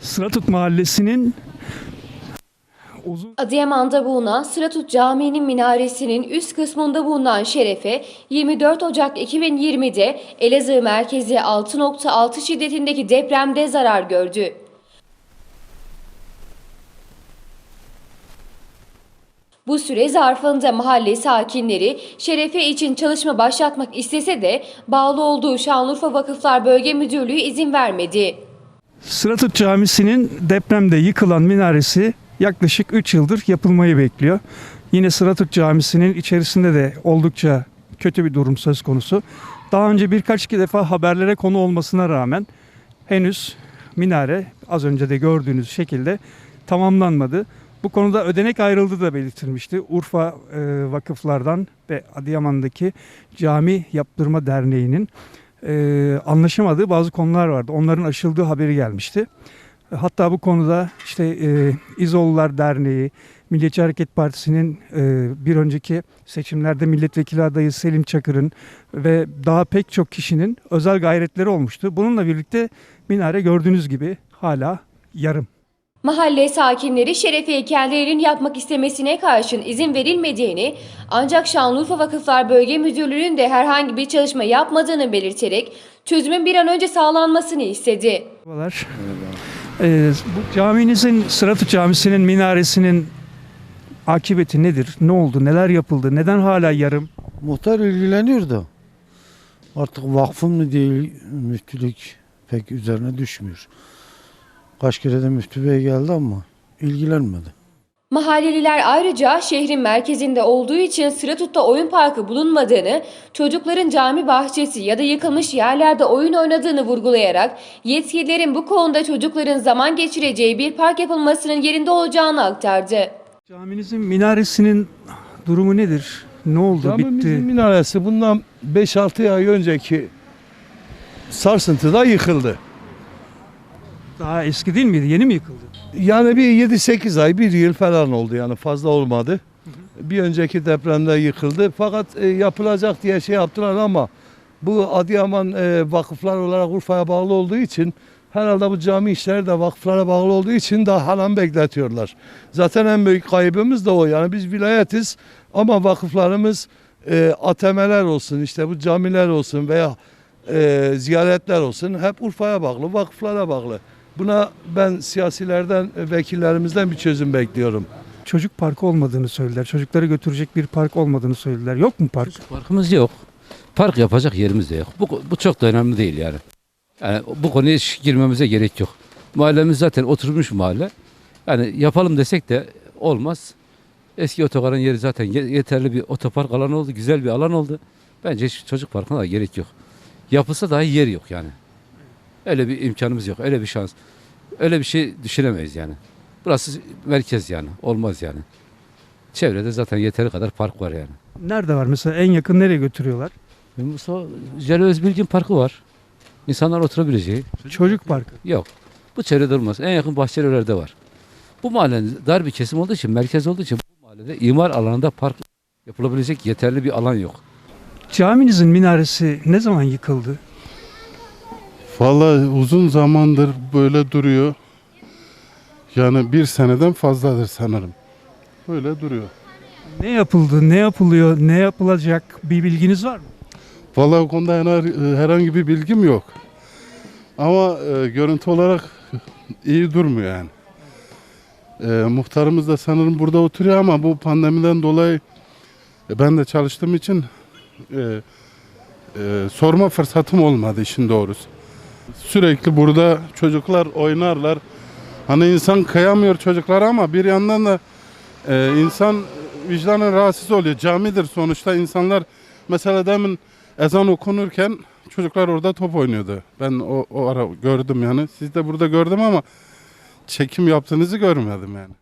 Sıratut Mahallesi'nin uzun Adıyaman'da bulunan Sıratut Camii'nin minaresinin üst kısmında bulunan şerefe 24 Ocak 2020'de Elazığ merkezi 6.6 şiddetindeki depremde zarar gördü. Bu süre zarfında mahalle sakinleri şerefe için çalışma başlatmak istese de bağlı olduğu Şanlıurfa Vakıflar Bölge Müdürlüğü izin vermedi. Sıratut Camisi'nin depremde yıkılan minaresi yaklaşık 3 yıldır yapılmayı bekliyor. Yine Sıratut Camisi'nin içerisinde de oldukça kötü bir durum söz konusu. Daha önce birkaç defa haberlere konu olmasına rağmen henüz minare az önce de gördüğünüz şekilde tamamlanmadı. Bu konuda ödenek ayrıldı da belirtilmişti. Urfa e, vakıflardan ve Adıyaman'daki Cami Yaptırma Derneği'nin e, anlaşamadığı bazı konular vardı. Onların aşıldığı haberi gelmişti. Hatta bu konuda işte e, İzoğlular Derneği, Milliyetçi Hareket Partisi'nin e, bir önceki seçimlerde milletvekili adayı Selim Çakır'ın ve daha pek çok kişinin özel gayretleri olmuştu. Bununla birlikte minare gördüğünüz gibi hala yarım. Mahalle sakinleri şerefe kendilerinin yapmak istemesine karşın izin verilmediğini ancak Şanlıurfa Vakıflar Bölge Müdürlüğü'nün de herhangi bir çalışma yapmadığını belirterek çözümün bir an önce sağlanmasını istedi. Merhabalar. Ee, bu caminizin, Sıratı Camisi'nin minaresinin akıbeti nedir? Ne oldu? Neler yapıldı? Neden hala yarım? Muhtar ilgileniyor da artık vakfın mı değil müftülük pek üzerine düşmüyor. Kaç kere de müftü bey geldi ama ilgilenmedi. Mahalleliler ayrıca şehrin merkezinde olduğu için Sıratut'ta oyun parkı bulunmadığını, çocukların cami bahçesi ya da yıkılmış yerlerde oyun oynadığını vurgulayarak yetkililerin bu konuda çocukların zaman geçireceği bir park yapılmasının yerinde olacağını aktardı. Caminizin minaresinin durumu nedir? Ne oldu? Camimizin Bitti. minaresi bundan 5-6 ay önceki sarsıntıda yıkıldı. Daha eski değil miydi? Yeni mi yıkıldı? Yani bir 7-8 ay, bir yıl falan oldu yani fazla olmadı. Bir önceki depremde yıkıldı fakat e, yapılacak diye şey yaptılar ama bu Adıyaman e, vakıflar olarak Urfa'ya bağlı olduğu için herhalde bu cami işleri de vakıflara bağlı olduğu için daha halen bekletiyorlar. Zaten en büyük kaybımız da o yani biz vilayetiz ama vakıflarımız e, ATM'ler olsun işte bu camiler olsun veya e, ziyaretler olsun hep Urfa'ya bağlı, vakıflara bağlı. Buna ben siyasilerden, e, vekillerimizden bir çözüm bekliyorum. Çocuk parkı olmadığını söylediler. Çocukları götürecek bir park olmadığını söylediler. Yok mu park? Parkımız yok. Park yapacak yerimiz de yok. Bu, bu çok da önemli değil yani. yani. Bu konuya hiç girmemize gerek yok. Mahallemiz zaten oturmuş mahalle. Yani yapalım desek de olmaz. Eski otogarın yeri zaten ye- yeterli bir otopark alanı oldu. Güzel bir alan oldu. Bence hiç çocuk parkına da gerek yok. Yapılsa dahi yer yok yani. Öyle bir imkanımız yok. Öyle bir şans. Öyle bir şey düşünemeyiz yani. Burası merkez yani. Olmaz yani. Çevrede zaten yeteri kadar park var yani. Nerede var? Mesela en yakın nereye götürüyorlar? Musa Celal Özbilgin Parkı var. İnsanlar oturabileceği. Çocuk parkı. Yok. Bu çevrede olmaz. En yakın Bahçelievler'de var. Bu mahallenin dar bir kesim olduğu için, merkez olduğu için bu mahallede imar alanında park yapılabilecek yeterli bir alan yok. Caminizin minaresi ne zaman yıkıldı? Vallahi uzun zamandır böyle duruyor. Yani bir seneden fazladır sanırım. Böyle duruyor. Ne yapıldı? Ne yapılıyor? Ne yapılacak? Bir bilginiz var mı? Vallahi o konuda her- herhangi bir bilgim yok. Ama e, görüntü olarak iyi durmuyor yani. E, muhtarımız da sanırım burada oturuyor ama bu pandemiden dolayı e, ben de çalıştığım için e, e, sorma fırsatım olmadı işin doğrusu. Sürekli burada çocuklar oynarlar. Hani insan kıyamıyor çocuklara ama bir yandan da e, insan vicdanen rahatsız oluyor. Camidir sonuçta insanlar mesela demin ezan okunurken çocuklar orada top oynuyordu. Ben o, o ara gördüm yani. Siz de burada gördüm ama çekim yaptığınızı görmedim yani.